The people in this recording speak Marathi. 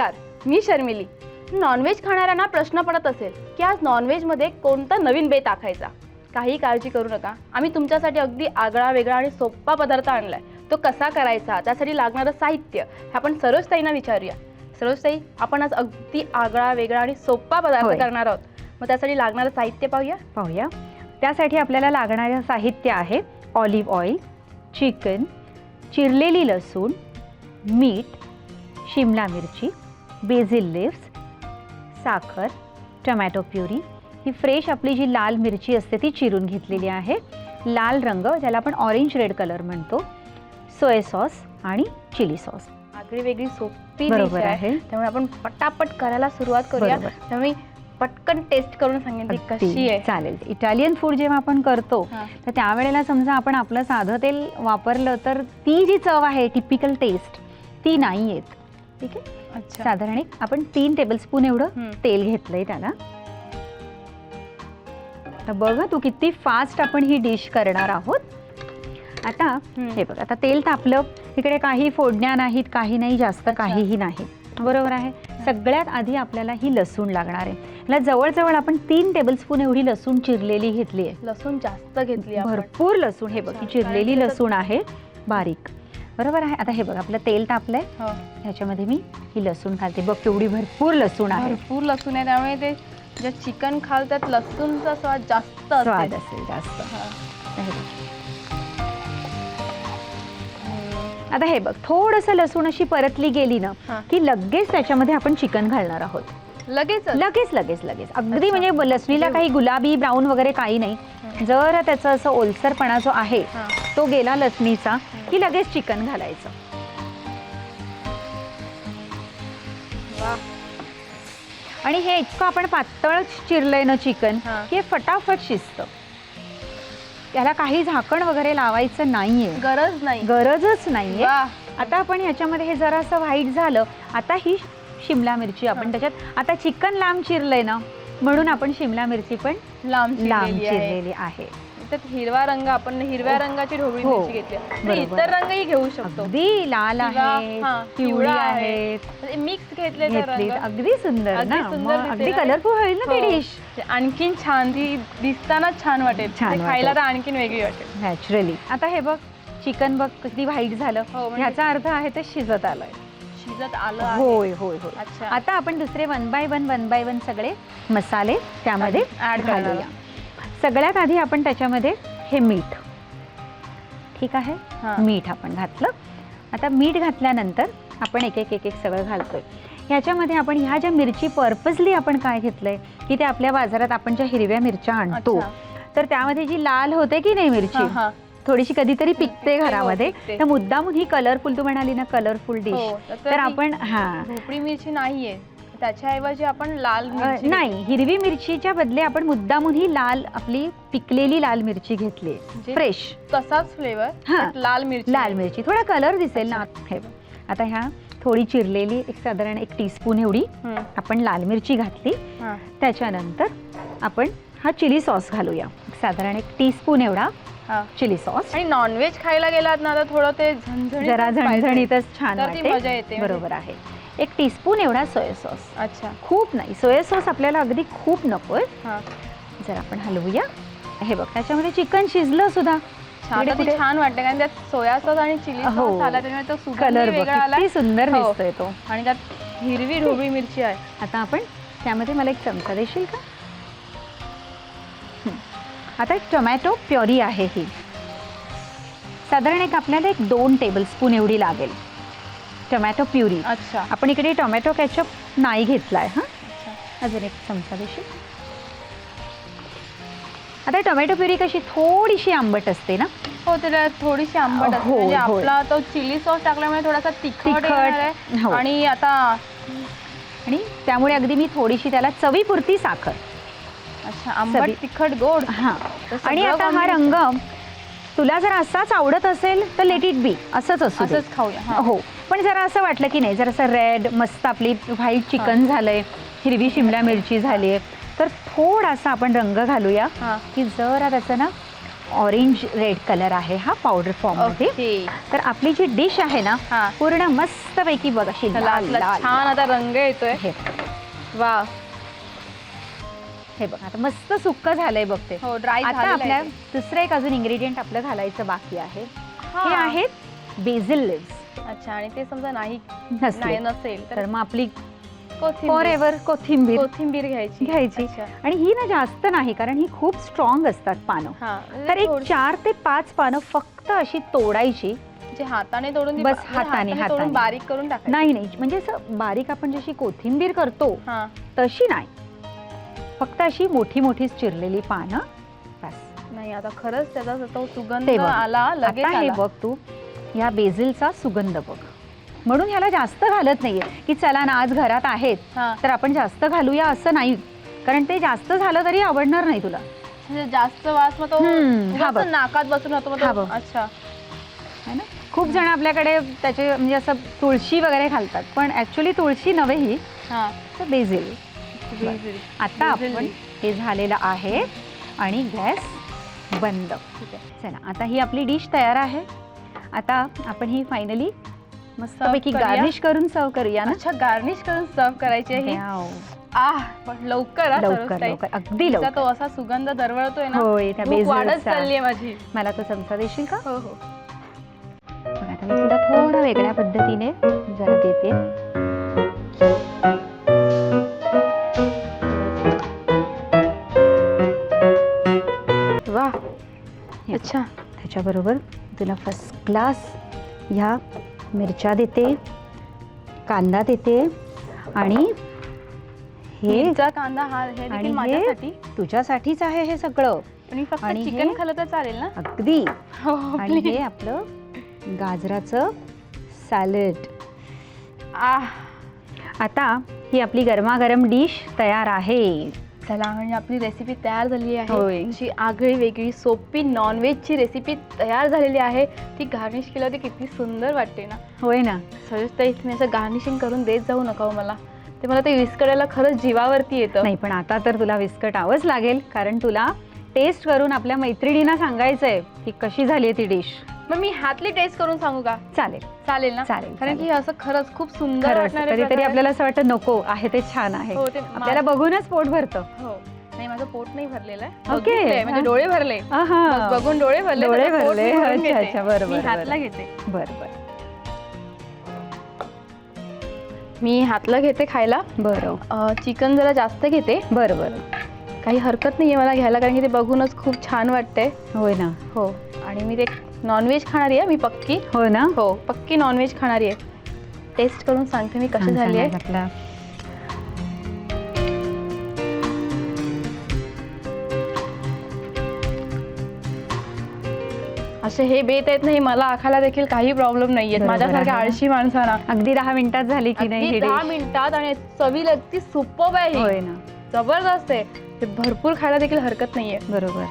नमस्कार मी शर्मिली. नॉनव्हेज खाणाऱ्यांना प्रश्न पडत असेल की आज नॉनव्हेजमध्ये कोणता नवीन बेत टाकायचा काही काळजी करू नका. आम्ही तुमच्यासाठी अगदी आगळा वेगळा आणि सोपा पदार्थ आणलाय. तो कसा करायचा? त्यासाठी लागणारं साहित्य हे आपण सरोजताईंना विचारूया. सरोजताई आपण आज अगदी आगळा वेगळा आणि सोपा. पदार्थ करणार आहोत. मग त्यासाठी लागणारं साहित्य पाहूया. पाहूया. त्यासाठी आपल्याला लागणारं साहित्य आहे ऑलिव्ह ऑइल चिकन चिरलेली लसूण मीठ शिमला मिरची बेझिल लिव्स साखर टमॅटो प्युरी. ही फ्रेश आपली जी लाल मिरची असते ती चिरून घेतलेली आहे. लाल रंग ज्याला आपण ऑरेंज रेड कलर म्हणतो. सोय सॉस आणि चिली सॉस. आगळी वेगळी सोपी बरोबर आहे. त्यामुळे आपण पटापट करायला सुरुवात करूया. त्यामुळे पटकन टेस्ट करून सांगेन कशी आहे. चालेल. इटालियन फूड जेव्हा आपण करतो. तर त्यावेळेला समजा आपण आपलं साधं तेल वापरलं तर ती जी चव आहे टिपिकल टेस्ट ती नाही येत. ठीक आहे? अच्छा. साधारण एक आपण तीन टेबलस्पून एवढं हम्म. तेल घेतलंय त्याला. बघ हं, तू किती फास्ट आपण ही डिश करणार आहोत. आता. हे बघ आता तेल तापलं इकडे काही फोडण्या नाहीत काही नाही जास्त काहीही नाही. बरोबर आहे? सगळ्यात आधी आपल्याला ही लसूण लागणार आहे. याला जवळजवळ आपण तीन टेबलस्पून एवढी लसूण चिरलेली घेतली आहे. लसूण जास्त घेतली आपण. भरपूर लसूण हे बघ ही अच्छा. चिरलेली लसूण आहे. बारीक. बरोबर आहे आता हे बघ आपलं तेल तापलंय हो. ह्याच्यामध्ये मी ही लसूण घालते बघ केवढी भरपूर लसूण आहे भरपूर लसूण आहे त्यामुळे ते जे चिकन खाल त्यात लसूणचा स्वाद जास्त स्वाद असेल जास्त हा. आता हे बघ. आता हे बघ थोडंसं लसूण अशी परतली गेली ना हा. की लगेच त्याच्यामध्ये आपण चिकन घालणार आहोत लगेच लगेच लगेच लगेच अगदी. म्हणजे लसणीला काही गुलाबी ब्राऊन वगैरे काही नाही जर त्याचं असं ओलसरपणा जो आहे. तो गेला लसणीचा की लगेच चिकन घालायचं. आणि हे इतकं आपण पातळ चिरलंय ना चिकन हा. की हे फटाफट शिजतं याला काही झाकण वगैरे लावायचं नाहीये गरज नाही गरजच नाहीये. आता आपण ह्याच्यामध्ये हे जरासं व्हाईट झालं आता ही शिमला मिरची. आपण हा. त्याच्यात आता चिकन लांब चिरलंय ना म्हणून आपण शिमला मिरची पण लांब लांब चिरलेली आहे. आहे. त्यात हिरवा रंग आपण हिरव्या रंगाची ढोबळी हो. मिरची घेतली आहे. बरोबर. इतर रंगही घेऊ शकतो. अगदी लाल किंवा, आहे हा, पिवळी पिवळा आहेत. मिक्स घेतलेला घेतली रंग. अगदी सुंदर अगदी ना. सुंदर मग दिसेल अगदी आणि- कलरफुल होईल ना ती हो. डिश ते आणखीन छान ती दिसतानाच छान वाटेल. छान ते खायला वाटेल. तर आणखीन वेगळी वाटेल. नॅचरली आता हे बघ चिकन बघ किती व्हाईट झालं. हो, म्हणजे- ह्याचा अर्थ आहे ते शिजत आलंय. शिजत आलं आहे. होय होय होय अच्छा. आता आपण दुसरे one by one one by one सगळे मसाले त्यामध्ये करणार घालूया सगळ्यात आधी आपण त्याच्यामध्ये हे मीठ ठीक आहे हा. मीठ आपण घातलं आता मीठ घातल्यानंतर आपण एक एक एक एक सगळं घालतोय ह्याच्यामध्ये आपण ह्या ज्या मिरची पर्पजली आपण काय घेतलंय की ते आपल्या बाजारात आपण ज्या हिरव्या मिरच्या आणतो अच्छा. तर त्यामध्ये जी लाल होते की नाही मिरची हा, हा. थोडीशी कधीतरी पिकते हो, घरामध्ये पिकते. तर मुद्दामून ही कलरफुल तू म्हणाली ना कलरफुल डिश हो, तर तर ती आपण हा भोपळी मिरची नाहीये त्याच्याऐवजी आपण लाल अ, मिरची नाही हिरवी मिरचीच्या बदले आपण मुद्दामून ही लाल आपली पिकलेली लाल मिरची घेतली म्हणजे फ्रेश तसाच फ्लेवर हा. लाल मिरची लाल मिरची थोडा कलर दिसेल ना हे बघ. आता ह्या थोडी चिरलेली एक साधारण एक टीस्पून एवढी हम्म. आपण लाल मिरची घातली हा. त्याच्यानंतर आपण हा चिली सॉस घालूया साधारण एक टीस्पून एवढा. चिली सॉस आणि नॉनव्हेज खायला गेलात ना तर थोडं ते झणझणीत जरा. झणझणीतच छान तर ती वाटेल. मजा येते म्हणजे. बरोबर आहे. एक टीस्पून एवढा सोया सॉस अच्छा. खूप नाही सोया सॉस आपल्याला अगदी खूप नकोय हा. जर आपण हलवूया. हे बघ त्याच्यामध्ये चिकन शिजलं सुद्धा. छान इकडे आता ती कुठे- छान वाटते कारण त्यात सोया सॉस आणि चिली हो. सॉस आला त्यामुळे तो सुगंध कलर बघ वेगळा आला. किती सुंदर हो. दिसतोय तो. आणि त्यात हिरवी ढोबळी मिरची आहे. आता आपण त्यामध्ये मला एक चमचा देशील का? हं. आता एक टोमॅटो प्युरी आहे ही. साधारण एक आपल्याला एक दोन टेबलस्पून एवढी लागेल. टोमॅटो प्युरी अच्छा. आपण इकडे टोमॅटो कॅचअप नाही घेतलाय हां? अच्छा. अजून एक चमचा देशील? आता टोमॅटो प्युरी कशी थोडीशी आंबट असते ना? हो त्याला थोडीशी आंबट असते. हो, म्हणजे हो. आपला तो चिली सॉस टाकल्यामुळे थोडासा तिखट. आहे. हो. आणि आता आणि त्यामुळे अगदी मी थोडीशी त्याला चवीपुरती साखर. अच्छा आंबट तिखट गोड. हां. आणि आता हा. रंग तुला जर असाच आवडत असेल तर लेट इट बी असंच असू दे. असंच खाऊया हा. हो. पण जरा असं वाटलं की नाही जरा असं रेड मस्त आपली व्हाईट चिकन झालंय हिरवी शिमला मिरची झाली आहे तर थोडासा आपण रंग घालूया हा. की जरा त्याचं ना ऑरेंज रेड कलर आहे हा पावडर फॉर्ममध्ये. ओके. तर आपली जी डिश आहे ना हा. पूर्ण मस्तपैकी बघ अशी चला, लाल आपला लाल छान आता रंग येतोय. हे. वा हे बघ आता मस्त सुक्क झालंय बघ ते. हो ड्राय आता आपल्या दुसरं एक अजून इन्ग्रेडियंट आपलं घालायचं बाकी आहे. हे. आहेत बेझिल लिव्स अच्छा आणि ते समजा नाही नसले. तर मग आपली कोथिंबीर. फॉर एव्हर कोथिंबीर कोथिंबीर घ्यायची. घ्यायची. आणि ही ना जास्त नाही कारण ही खूप स्ट्रॉंग असतात पानं. म्हणजे तर एक चार ते पाच पानं फक्त अशी तोडायची. हाताने तोडून बस बा- हाताने, हाताने. बारीक करून नाही नाही. म्हणजे असं बारीक आपण जशी कोथिंबीर करतो तशी नाही. फक्त अशी मोठी मोठी चिरलेली पानं. बस. नाही आता खरंच त्याचा तो सुगंध ते बघ. आला लगेच आता हे आला. बघ तू. या बेझिलचा सुगंध बघ. म्हणून ह्याला जास्त घालत नाहीये. की चला ना आज घरात आहेत हा. तर आपण जास्त घालूया असं नाही. कारण ते जास्त झालं तरी आवडणार नाही तुला. म्हणजे जास्त वास मग तो हम्म, हा उगाच बघ. नाकात बसून राहतो मग हा तो बघ. अच्छा. है ना? खूप जण आपल्याकडे त्याचे म्हणजे असं तुळशी वगैरे घालतात. पण ऍक्च्युली तुळशी नव्हे ही. हा. तर बेझिल. बेसिल. आता आपण. हे झालेलं आहे आणि गॅस बंद ठीक आहे चला आता ही आपली डिश तयार आहे आता आपण ही फायनली मस्तपैकी? गार्निश करून सर्व करूया ना अच्छा गार्निश करून सर्व करायची आहे ही. आह पण लवकर लवकर. लवकर अगदी लवकर तो असा सुगंध दरवळतोय ना होय त्या वाढत. चालली आहे माझी मला तो चमचा देशील का हो हो आता मी तुला थोडं वेगळ्या पद्धतीने जरा देते अच्छा. त्याच्याबरोबर तुला फर्स्ट क्लास ह्या मिरच्या देते कांदा देते आणि हे पिझ्झा कांदा हा हे आणि देखील हे माझ्यासाठी? तुझ्यासाठीच आहे हे सगळं. आणि फक्त आणि हे- चिकन खाल्लं तर चालेल ना? अगदी. हो आणि please. हे आपलं गाजराचं सॅलड आह आता ही आपली गरमागरम डिश तयार आहे. चला म्हणजे आपली रेसिपी तयार झाली होय. आहे अशी आगळी वेगळी सोपी नॉनव्हेजची रेसिपी तयार झालेली आहे. ती गार्निश केल्यावरती किती सुंदर वाटते ना. होय ना. सजेस्ट ताई तुम्ही असं गार्निशिंग करून देत जाऊ नका हो मला. ते मला ते विस्कडायला खरंच जीवावरती येतं. नाही पण आता तर तुला विस्कटावंच लागेल कारण तुला टेस्ट करून आपल्या मैत्रिणींना सांगायचंय की कशी झाली आहे ती डिश मग मी हातली टेस्ट करून सांगू का? चालेल. चालेल ना? चालेल, कारण की. असं खरंच खूप सुंदर खरंच. वाटणारे कधीतरी प्रकार आपल्याला असं वाटतं नको आहे ते छान आहे. हो, ते आपल्याला बघूनच पोट भरतं. हो. नाही माझं पोट नाही भरलेलं आहे. ओके. बघितलंय, म्हणजे हा. डोळे भरले. आहा. बघून डोळे भरले डोळे त्याचं पोट भरले. मी भरून अच्छा, घेते. अच्छा, बरं, मी बरं, हातला बरं. घेते. बरं बरं. मी हातला घेते खायला. बरं. चिकन जरा जास्त घेते. बरं बरं. काही हरकत नाहीये मला घ्यायला कारण की ते बघूनच खूप छान वाटतंय. होय ना. हो. आणि मी ते नॉनव्हेज खाणारी आहे मी पक्की. हो ना? हो पक्की नॉनव्हेज खाणारी आहे. टेस्ट करून सांगते मी कशी झाली आहे आपला असे हे बेत आहेत नाही मला खायला देखील काही प्रॉब्लेम नाहीये. बरोबर माझ्यासारख्या. आळशी माणसांना. अगदी दहा मिनिटात झाली की नाही ही दहा dish? मिनिटात आणि चवीला अगदी सुपर आहे ही. ना. जबरदस्त आहे. हे भरपूर खायला देखील हरकत नाहीये. बरोबर.